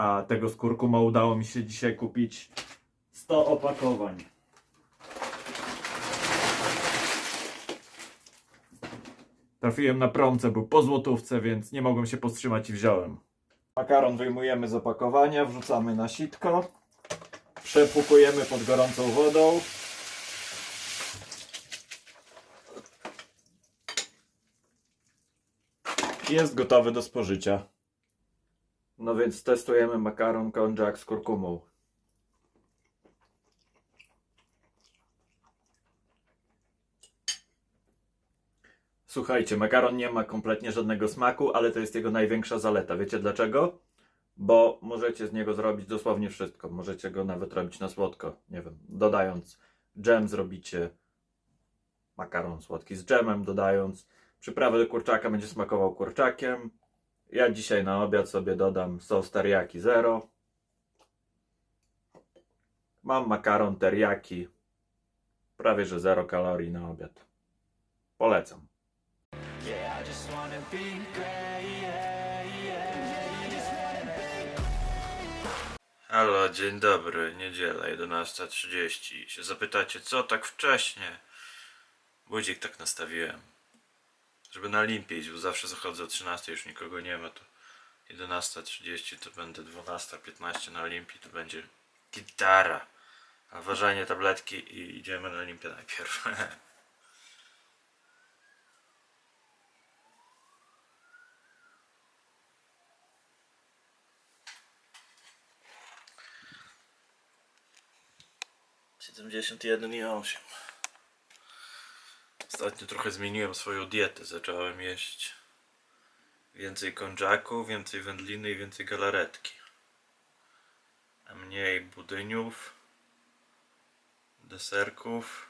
A tego z kurkumą udało mi się dzisiaj kupić 100 opakowań. Trafiłem na promce, był po złotówce, więc nie mogłem się powstrzymać i wziąłem. Makaron wyjmujemy z opakowania, wrzucamy na sitko, przepłukujemy pod gorącą wodą. Jest gotowy do spożycia. No więc testujemy makaron konjac z kurkumą. Słuchajcie, makaron nie ma kompletnie żadnego smaku, ale to jest jego największa zaleta. Wiecie dlaczego? Bo możecie z niego zrobić dosłownie wszystko. Możecie go nawet robić na słodko. Nie wiem, dodając dżem zrobicie makaron słodki z dżemem, dodając przyprawę do kurczaka będzie smakował kurczakiem. Ja dzisiaj na obiad sobie dodam sos teriyaki zero. Mam makaron teriyaki. Prawie że zero kalorii na obiad. Polecam. Yeah, Halo, dzień dobry, niedziela 11.30. Się zapytacie, co tak wcześnie? Budzik tak nastawiłem. Żeby na Olimpię iść, bo zawsze zachodzę o 13, już nikogo nie ma, to 11.30 to będę 12.15 na Olimpii, to będzie gitara. A ważenie tabletki i idziemy na Olimpię najpierw. Siedemdziesiąt jeden i osiem. Ostatnio trochę zmieniłem swoją dietę. Zacząłem jeść więcej konjaku, więcej wędliny i więcej galaretki. A mniej budyniów, deserków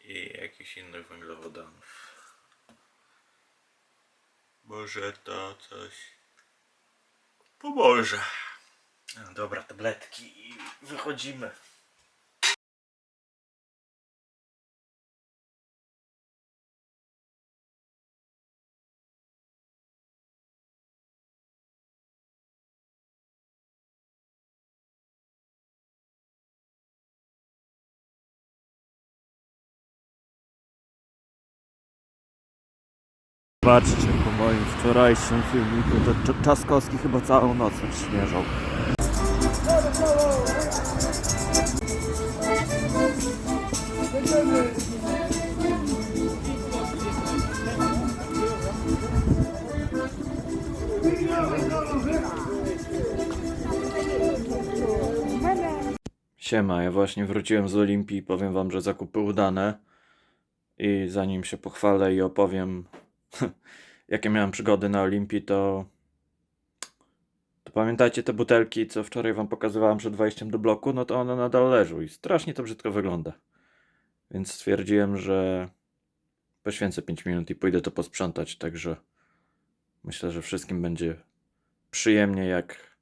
i jakichś innych węglowodanów. Może to coś pomoże. No dobra, tabletki i wychodzimy. Patrzcie, po moim wczorajszym filmiku to Cz- Czaskowski chyba całą noc śmierzał. Siema, ja właśnie wróciłem z Olimpii powiem wam, że zakupy udane. I zanim się pochwalę i opowiem, jakie miałem przygody na Olimpii, to, to pamiętajcie te butelki, co wczoraj wam pokazywałem przed wejściem do bloku, no to one nadal leżą i strasznie to brzydko wygląda. Więc stwierdziłem, że poświęcę 5 minut i pójdę to posprzątać, także myślę, że wszystkim będzie przyjemnie, jak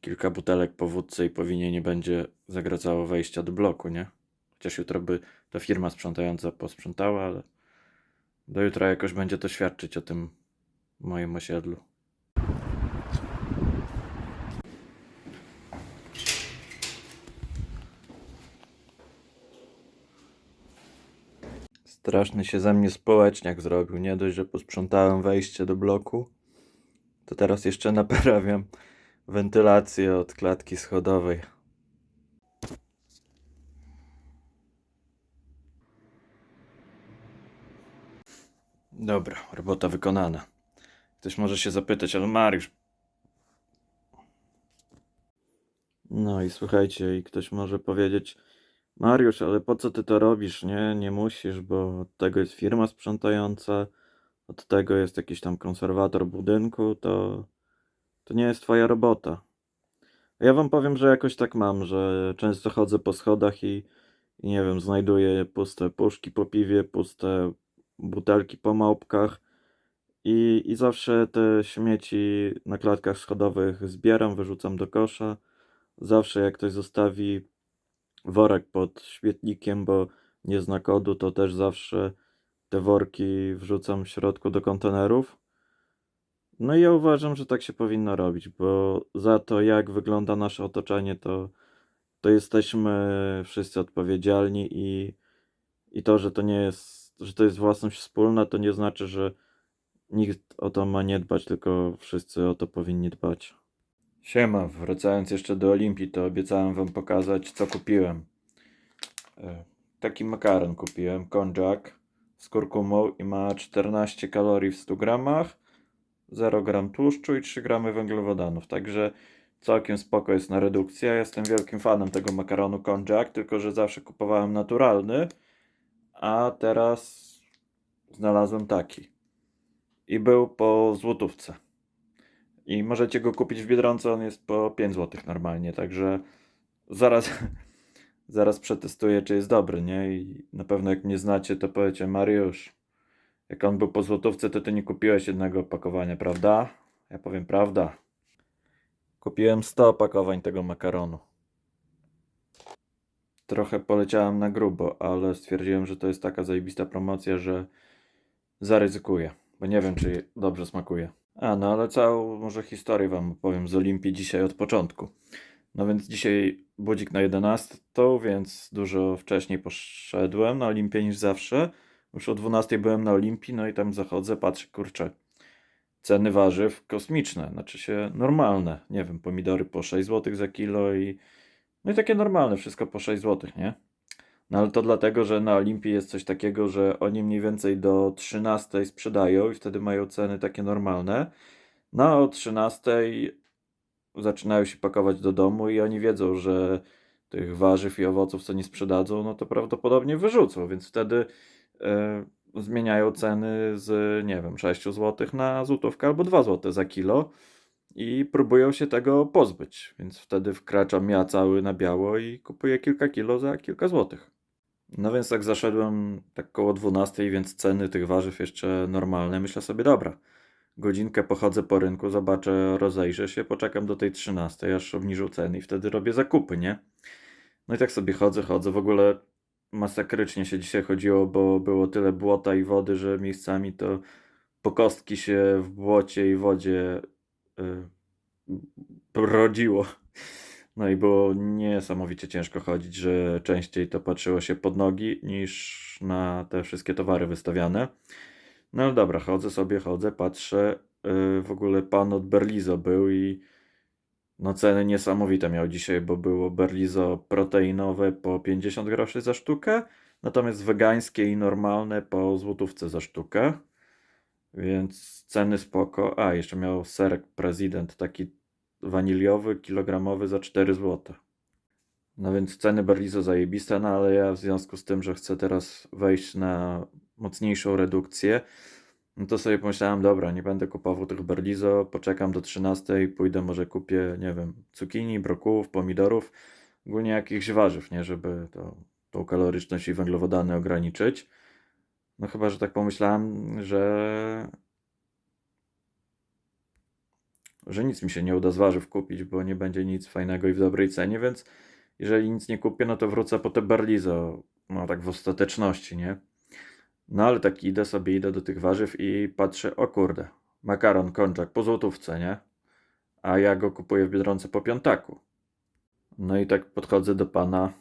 kilka butelek po wódce i po winie nie będzie zagracało wejścia do bloku, nie? Chociaż jutro by ta firma sprzątająca posprzątała, ale do jutra jakoś będzie to świadczyć o tym moim osiedlu. Straszny się ze mnie społeczniak zrobił. Nie dość, że posprzątałem wejście do bloku, to teraz jeszcze naprawiam wentylację od klatki schodowej. Dobra, robota wykonana. Ktoś może się zapytać, ale Mariusz. No i słuchajcie, i ktoś może powiedzieć, Mariusz, ale po co ty to robisz? Nie, nie musisz, bo od tego jest firma sprzątająca, od tego jest jakiś tam konserwator budynku, to, to nie jest twoja robota. Ja wam powiem, że jakoś tak mam, że często chodzę po schodach i, i nie wiem, znajduję puste puszki po piwie, puste butelki po małpkach i, i zawsze te śmieci na klatkach schodowych zbieram, wyrzucam do kosza. Zawsze jak ktoś zostawi worek pod świetnikiem, bo nie zna kodu, to też zawsze te worki wrzucam w środku do kontenerów. No i ja uważam, że tak się powinno robić, bo za to, jak wygląda nasze otoczenie, to, to jesteśmy wszyscy odpowiedzialni i, i to, że to nie jest, że to jest własność wspólna, to nie znaczy, że nikt o to ma nie dbać, tylko wszyscy o to powinni dbać. Siema, wracając jeszcze do Olimpii, to obiecałem wam pokazać, co kupiłem. E, Taki makaron kupiłem, konjac z kurkumą i ma 14 kalorii w 100 gramach, 0 gram tłuszczu i 3 gramy węglowodanów, także całkiem spoko jest na redukcję. Jestem wielkim fanem tego makaronu konjac, tylko że zawsze kupowałem naturalny, a teraz znalazłem taki. I był po złotówce. I możecie go kupić w Biedronce, on jest po 5 zł normalnie, także zaraz, zaraz przetestuję, czy jest dobry, nie? I na pewno jak mnie znacie, to powiecie, Mariusz, jak on był po złotówce, to ty nie kupiłeś jednego opakowania, prawda? Ja powiem, prawda. Kupiłem 100 opakowań tego makaronu. Trochę poleciałem na grubo, ale stwierdziłem, że to jest taka zajebista promocja, że zaryzykuję, bo nie wiem, czy dobrze smakuje. A, no ale całą może historię wam opowiem z Olimpii dzisiaj od początku. No więc dzisiaj budzik na 11, więc dużo wcześniej poszedłem na Olimpię niż zawsze. Już o 12 byłem na Olimpii, no i tam zachodzę, patrzę, kurczę, ceny warzyw kosmiczne, znaczy się normalne. Nie wiem, pomidory po 6 zł za kilo i no i takie normalne, wszystko po 6 zł, nie? No ale to dlatego, że na Olimpii jest coś takiego, że oni mniej więcej do 13 sprzedają i wtedy mają ceny takie normalne. No o 13 zaczynają się pakować do domu i oni wiedzą, że tych warzyw i owoców, co nie sprzedadzą, no to prawdopodobnie wyrzucą, więc wtedy e, zmieniają ceny z, nie wiem, 6 zł na złotówkę albo 2 zł za kilo i próbują się tego pozbyć, więc wtedy wkraczam ja cały na biało i kupuję kilka kilo za kilka złotych. No więc tak zaszedłem tak koło 12, więc ceny tych warzyw jeszcze normalne. Myślę sobie, dobra, godzinkę pochodzę po rynku, zobaczę, rozejrzę się, poczekam do tej 13, aż obniżą ceny i wtedy robię zakupy, nie? No i tak sobie chodzę, chodzę. W ogóle masakrycznie się dzisiaj chodziło, bo było tyle błota i wody, że miejscami to po kostki się w błocie i wodzie rodziło. No i było niesamowicie ciężko chodzić, że częściej to patrzyło się pod nogi niż na te wszystkie towary wystawiane. No dobra, chodzę sobie, chodzę, patrzę. Yy, w ogóle pan od Berlizo był i no ceny niesamowite miał dzisiaj, bo było Berlizo proteinowe po 50 groszy za sztukę, natomiast wegańskie i normalne po złotówce za sztukę. Więc ceny spoko. A, jeszcze miał serek prezydent taki waniliowy, kilogramowy za 4 zł. No więc ceny Berlizo zajebiste, no ale ja w związku z tym, że chcę teraz wejść na mocniejszą redukcję, no to sobie pomyślałem, dobra, nie będę kupował tych Berlizo, poczekam do 13, pójdę może kupię, nie wiem, cukinii, brokułów, pomidorów, ogólnie jakichś warzyw, nie, żeby to, tą kaloryczność i węglowodany ograniczyć. No chyba, że tak pomyślałem, że że nic mi się nie uda z warzyw kupić, bo nie będzie nic fajnego i w dobrej cenie, więc jeżeli nic nie kupię, no to wrócę po te Berlizo, no tak w ostateczności, nie? No ale tak idę sobie, idę do tych warzyw i patrzę, o kurde, makaron, konczak po złotówce, nie? A ja go kupuję w Biedronce po piątaku. No i tak podchodzę do pana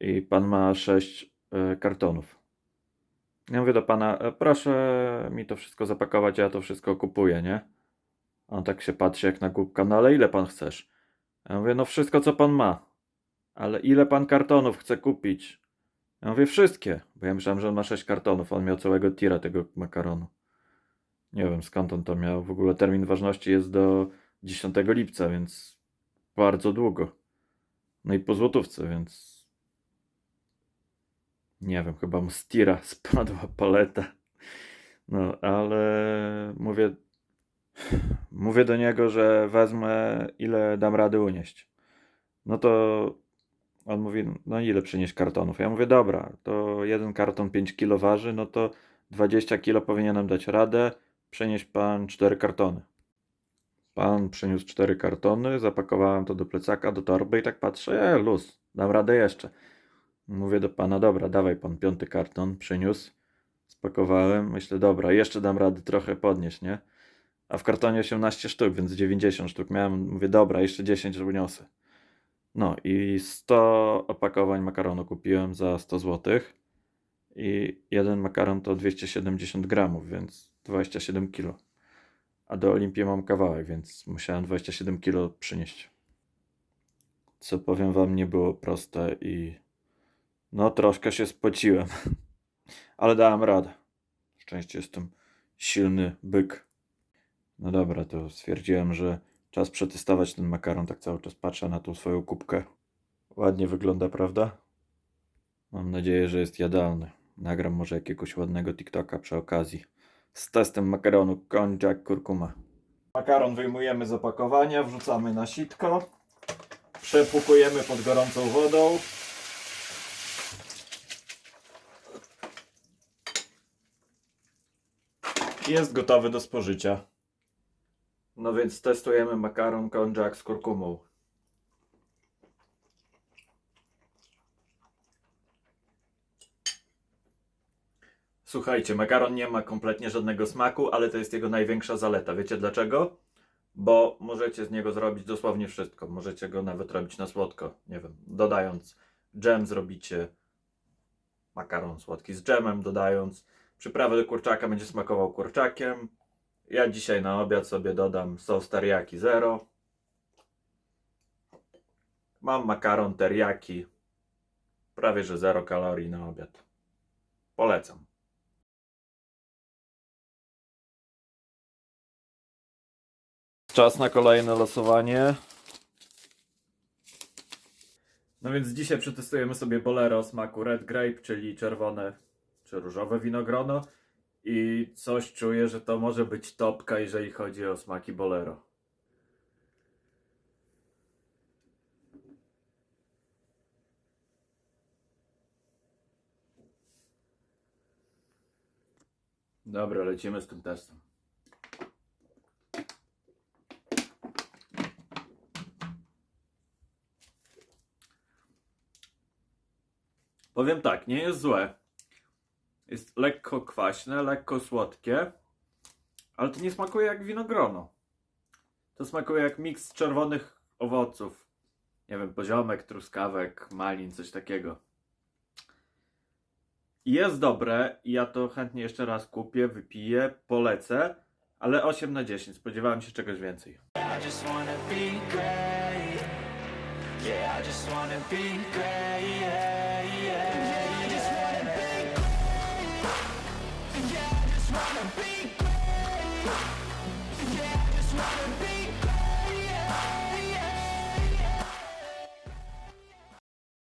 i pan ma sześć e, kartonów. Ja mówię do pana, e, proszę mi to wszystko zapakować, ja to wszystko kupuję, nie? On tak się patrzy jak na głupka, no ale ile pan chcesz? Ja mówię, no wszystko co pan ma. Ale ile pan kartonów chce kupić? Ja mówię, wszystkie. Bo ja myślałem, że on ma 6 kartonów. On miał całego tira tego makaronu. Nie wiem skąd on to miał. W ogóle termin ważności jest do 10 lipca, więc bardzo długo. No i po złotówce, więc nie wiem, chyba mu z tira spadła paleta. No, ale mówię, mówię do niego, że wezmę ile dam rady unieść. No to on mówi, no ile przynieść kartonów? Ja mówię, dobra, to jeden karton 5 kg waży, no to 20 kg powinienem dać radę, przynieś pan 4 kartony. Pan przyniósł 4 kartony, zapakowałem to do plecaka, do torby i tak patrzę, e, luz, dam radę jeszcze. Mówię do pana, dobra, dawaj pan piąty karton, przyniósł, spakowałem, myślę, dobra, jeszcze dam radę trochę podnieść, nie? a w kartonie 18 sztuk, więc 90 sztuk miałem. Mówię, dobra, jeszcze 10 uniosę. No i 100 opakowań makaronu kupiłem za 100 zł. I jeden makaron to 270 gramów, więc 27 kilo. A do Olimpii mam kawałek, więc musiałem 27 kilo przynieść. Co powiem wam, nie było proste i no troszkę się spociłem. Ale dałem radę. Szczęście jestem silny byk. No dobra, to stwierdziłem, że czas przetestować ten makaron. Tak cały czas patrzę na tą swoją kubkę. Ładnie wygląda, prawda? Mam nadzieję, że jest jadalny. Nagram może jakiegoś ładnego TikToka przy okazji. Z testem makaronu konjac kurkuma. Makaron wyjmujemy z opakowania, wrzucamy na sitko. Przepłukujemy pod gorącą wodą. Jest gotowy do spożycia. No więc testujemy makaron konjac z kurkumą. Słuchajcie, makaron nie ma kompletnie żadnego smaku, ale to jest jego największa zaleta. Wiecie dlaczego? Bo możecie z niego zrobić dosłownie wszystko. Możecie go nawet robić na słodko. Nie wiem, dodając dżem zrobicie makaron słodki z dżemem, dodając przyprawę do kurczaka będzie smakował kurczakiem. Ja dzisiaj na obiad sobie dodam sos teriyaki zero. Mam makaron teriyaki. Prawie że zero kalorii na obiad. Polecam. Czas na kolejne losowanie. No więc dzisiaj przetestujemy sobie Bolero o smaku Red Grape, czyli czerwone czy różowe winogrono. I coś czuję, że to może być topka, jeżeli chodzi o smaki Bolero. Dobra, lecimy z tym testem. Powiem tak, nie jest złe. Jest lekko kwaśne, lekko słodkie, ale to nie smakuje jak winogrono. To smakuje jak miks czerwonych owoców. Nie wiem, poziomek, truskawek, malin, coś takiego. Jest dobre i ja to chętnie jeszcze raz kupię, wypiję, polecę, ale 8 na 10. Spodziewałem się czegoś więcej. I